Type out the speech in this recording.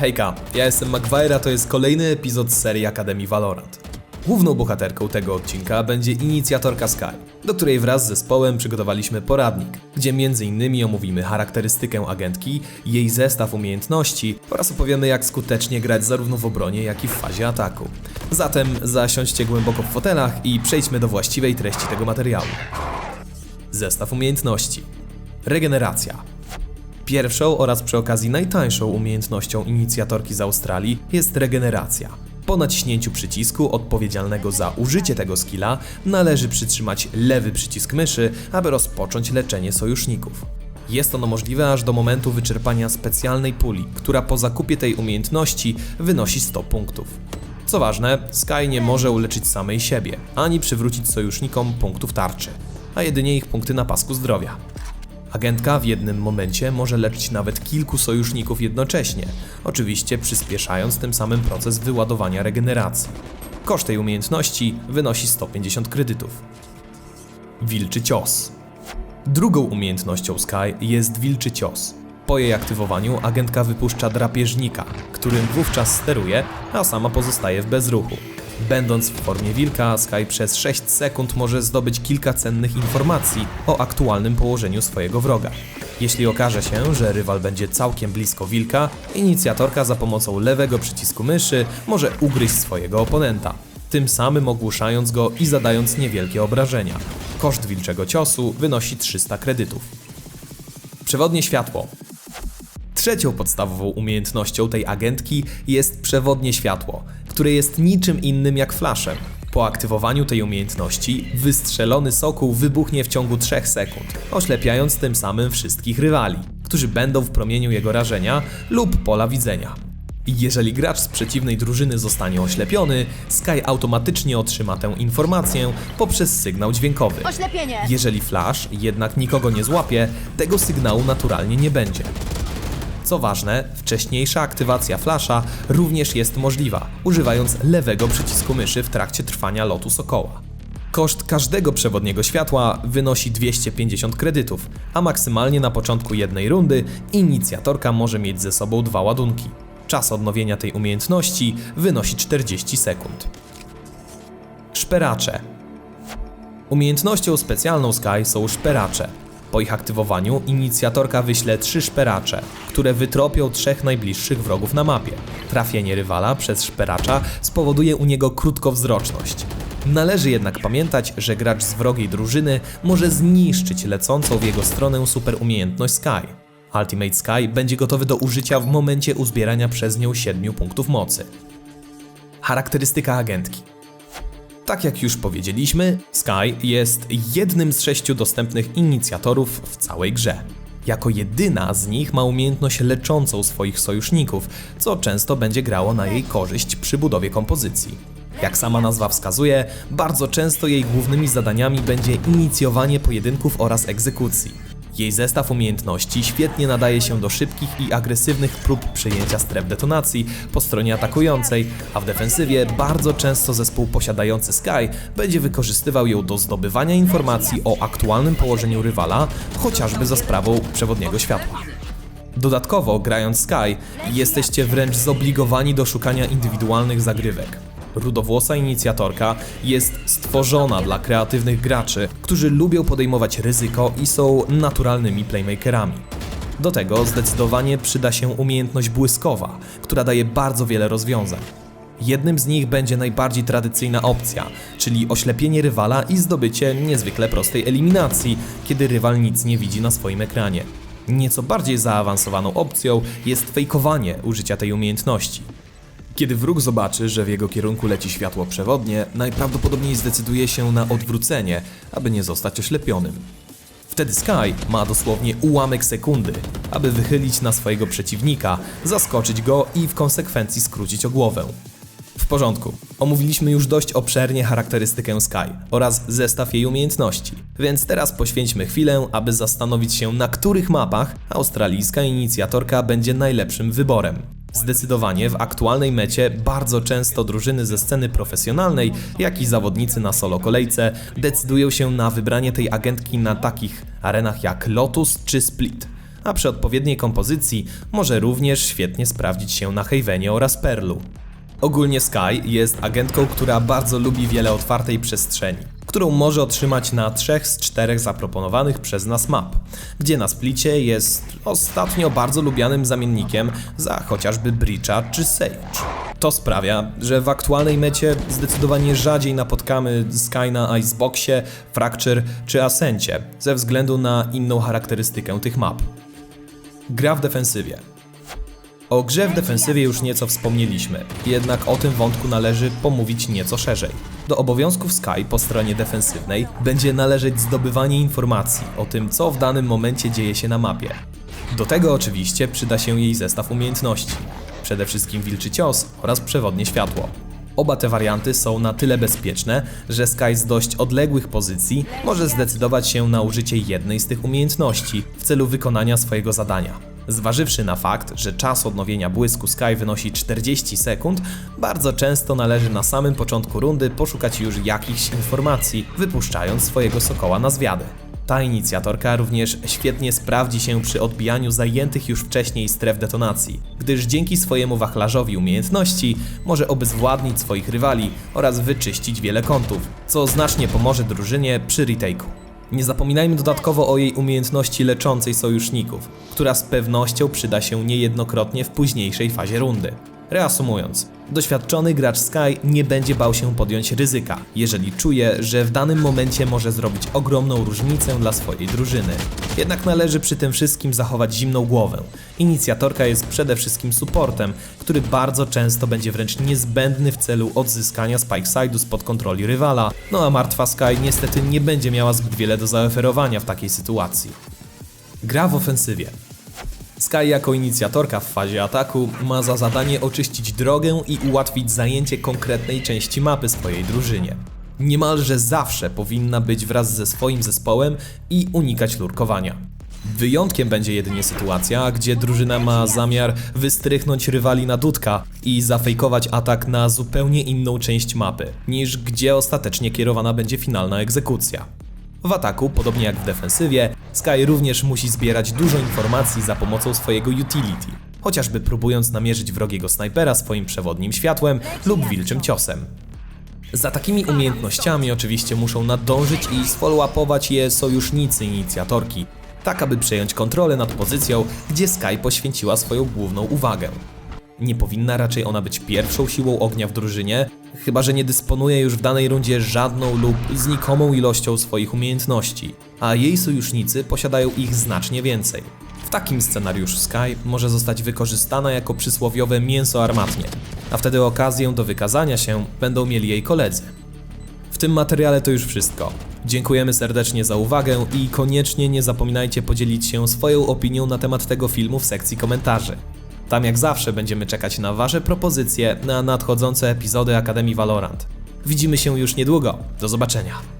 Hejka, ja jestem Magwire, a to jest kolejny epizod serii Akademii Valorant. Główną bohaterką tego odcinka będzie inicjatorka Sky, do której wraz z zespołem przygotowaliśmy poradnik, gdzie m.in. omówimy charakterystykę agentki, jej zestaw umiejętności oraz opowiemy jak skutecznie grać zarówno w obronie, jak i w fazie ataku. Zatem zasiądźcie głęboko w fotelach i przejdźmy do właściwej treści tego materiału. Zestaw umiejętności. Regeneracja. Pierwszą oraz przy okazji najtańszą umiejętnością inicjatorki z Australii jest regeneracja. Po naciśnięciu przycisku odpowiedzialnego za użycie tego skilla należy przytrzymać lewy przycisk myszy, aby rozpocząć leczenie sojuszników. Jest ono możliwe aż do momentu wyczerpania specjalnej puli, która po zakupie tej umiejętności wynosi 100 punktów. Co ważne, Sky nie może uleczyć samej siebie, ani przywrócić sojusznikom punktów tarczy, a jedynie ich punkty na pasku zdrowia. Agentka w jednym momencie może leczyć nawet kilku sojuszników jednocześnie, oczywiście przyspieszając tym samym proces wyładowania regeneracji. Koszt tej umiejętności wynosi 150 kredytów. Wilczy cios. Drugą umiejętnością Sky jest wilczy cios. Po jej aktywowaniu agentka wypuszcza drapieżnika, którym wówczas steruje, a sama pozostaje w bezruchu. Będąc w formie wilka, Sky przez 6 sekund może zdobyć kilka cennych informacji o aktualnym położeniu swojego wroga. Jeśli okaże się, że rywal będzie całkiem blisko wilka, inicjatorka za pomocą lewego przycisku myszy może ugryźć swojego oponenta, tym samym ogłuszając go i zadając niewielkie obrażenia. Koszt wilczego ciosu wynosi 300 kredytów. Przewodnie światło. Trzecią podstawową umiejętnością tej agentki jest przewodnie światło, które jest niczym innym jak flashem. Po aktywowaniu tej umiejętności wystrzelony sokół wybuchnie w ciągu 3 sekund, oślepiając tym samym wszystkich rywali, którzy będą w promieniu jego rażenia lub pola widzenia. Jeżeli gracz z przeciwnej drużyny zostanie oślepiony, Sky automatycznie otrzyma tę informację poprzez sygnał dźwiękowy. Oślepienie! Jeżeli flash jednak nikogo nie złapie, tego sygnału naturalnie nie będzie. Co ważne, wcześniejsza aktywacja flasha również jest możliwa, używając lewego przycisku myszy w trakcie trwania lotu sokoła. Koszt każdego przewodniego światła wynosi 250 kredytów, a maksymalnie na początku jednej rundy inicjatorka może mieć ze sobą dwa ładunki. Czas odnowienia tej umiejętności wynosi 40 sekund. Szperacze. Umiejętnością specjalną Sky są szperacze. Po ich aktywowaniu inicjatorka wyśle trzy szperacze, które wytropią trzech najbliższych wrogów na mapie. Trafienie rywala przez szperacza spowoduje u niego krótkowzroczność. Należy jednak pamiętać, że gracz z wrogiej drużyny może zniszczyć lecącą w jego stronę superumiejętność Sky. Ultimate Sky będzie gotowy do użycia w momencie uzbierania przez nią 7 punktów mocy. Charakterystyka agentki. Tak jak już powiedzieliśmy, Sky jest jednym z sześciu dostępnych inicjatorów w całej grze. Jako jedyna z nich ma umiejętność leczącą swoich sojuszników, co często będzie grało na jej korzyść przy budowie kompozycji. Jak sama nazwa wskazuje, bardzo często jej głównymi zadaniami będzie inicjowanie pojedynków oraz egzekucji. Jej zestaw umiejętności świetnie nadaje się do szybkich i agresywnych prób przejęcia stref detonacji po stronie atakującej, a w defensywie bardzo często zespół posiadający Sky będzie wykorzystywał ją do zdobywania informacji o aktualnym położeniu rywala, chociażby za sprawą przewodniego światła. Dodatkowo, grając Sky, jesteście wręcz zobligowani do szukania indywidualnych zagrywek. Rudowłosa inicjatorka jest stworzona dla kreatywnych graczy, którzy lubią podejmować ryzyko i są naturalnymi playmakerami. Do tego zdecydowanie przyda się umiejętność błyskowa, która daje bardzo wiele rozwiązań. Jednym z nich będzie najbardziej tradycyjna opcja, czyli oślepienie rywala i zdobycie niezwykle prostej eliminacji, kiedy rywal nic nie widzi na swoim ekranie. Nieco bardziej zaawansowaną opcją jest fejkowanie użycia tej umiejętności. Kiedy wróg zobaczy, że w jego kierunku leci światło przewodnie, najprawdopodobniej zdecyduje się na odwrócenie, aby nie zostać oślepionym. Wtedy Sky ma dosłownie ułamek sekundy, aby wychylić na swojego przeciwnika, zaskoczyć go i w konsekwencji skrócić o głowę. W porządku. Omówiliśmy już dość obszernie charakterystykę Sky oraz zestaw jej umiejętności, więc teraz poświęćmy chwilę, aby zastanowić się, na których mapach australijska inicjatorka będzie najlepszym wyborem. Zdecydowanie w aktualnej mecie bardzo często drużyny ze sceny profesjonalnej, jak i zawodnicy na solo kolejce decydują się na wybranie tej agentki na takich arenach jak Lotus czy Split. a przy odpowiedniej kompozycji może również świetnie sprawdzić się na Havenie oraz Perlu. Ogólnie Sky jest agentką, która bardzo lubi wiele otwartej przestrzeni, którą może otrzymać na trzech z czterech zaproponowanych przez nas map, gdzie na splicie jest ostatnio bardzo lubianym zamiennikiem za chociażby Breacha czy Sage. To sprawia, że w aktualnej mecie zdecydowanie rzadziej napotkamy Sky na Iceboxie, Fracture czy Ascencie, ze względu na inną charakterystykę tych map. Gra w defensywie. O grze w defensywie już nieco wspomnieliśmy, jednak o tym wątku należy pomówić nieco szerzej. Do obowiązków Sky po stronie defensywnej będzie należeć zdobywanie informacji o tym, co w danym momencie dzieje się na mapie. Do tego oczywiście przyda się jej zestaw umiejętności, przede wszystkim wilczy cios oraz przewodnie światło. Oba te warianty są na tyle bezpieczne, że Sky z dość odległych pozycji może zdecydować się na użycie jednej z tych umiejętności w celu wykonania swojego zadania. Zważywszy na fakt, że czas odnowienia błysku Sky wynosi 40 sekund, bardzo często należy na samym początku rundy poszukać już jakichś informacji, wypuszczając swojego sokoła na zwiady. Ta inicjatorka również świetnie sprawdzi się przy odbijaniu zajętych już wcześniej stref detonacji, gdyż dzięki swojemu wachlarzowi umiejętności może obezwładnić swoich rywali oraz wyczyścić wiele kątów, co znacznie pomoże drużynie przy retake'u. Nie zapominajmy dodatkowo o jej umiejętności leczącej sojuszników, która z pewnością przyda się niejednokrotnie w późniejszej fazie rundy. Reasumując, doświadczony gracz Sky nie będzie bał się podjąć ryzyka, jeżeli czuje, że w danym momencie może zrobić ogromną różnicę dla swojej drużyny. Jednak należy przy tym wszystkim zachować zimną głowę. Inicjatorka jest przede wszystkim supportem, który bardzo często będzie wręcz niezbędny w celu odzyskania Spikeside'u spod kontroli rywala, no a martwa Sky niestety nie będzie miała zbyt wiele do zaoferowania w takiej sytuacji. Gra w ofensywie. Sky jako inicjatorka w fazie ataku ma za zadanie oczyścić drogę i ułatwić zajęcie konkretnej części mapy swojej drużynie. Niemalże zawsze powinna być wraz ze swoim zespołem i unikać lurkowania. Wyjątkiem będzie jedynie sytuacja, gdzie drużyna ma zamiar wystrychnąć rywali na dudka i zafejkować atak na zupełnie inną część mapy, niż gdzie ostatecznie kierowana będzie finalna egzekucja. W ataku, podobnie jak w defensywie, Sky również musi zbierać dużo informacji za pomocą swojego utility, chociażby próbując namierzyć wrogiego snajpera swoim przewodnim światłem lub wilczym ciosem. Za takimi umiejętnościami oczywiście muszą nadążyć i sfollow-upować je sojusznicy inicjatorki, tak aby przejąć kontrolę nad pozycją, gdzie Sky poświęciła swoją główną uwagę. Nie powinna raczej ona być pierwszą siłą ognia w drużynie, chyba że nie dysponuje już w danej rundzie żadną lub znikomą ilością swoich umiejętności, a jej sojusznicy posiadają ich znacznie więcej. W takim scenariuszu Sky może zostać wykorzystana jako przysłowiowe mięso armatnie, a wtedy okazję do wykazania się będą mieli jej koledzy. W tym materiale to już wszystko. Dziękujemy serdecznie za uwagę i koniecznie nie zapominajcie podzielić się swoją opinią na temat tego filmu w sekcji komentarzy. Tam jak zawsze będziemy czekać na Wasze propozycje na nadchodzące epizody Akademii Valorant. Widzimy się już niedługo. Do zobaczenia.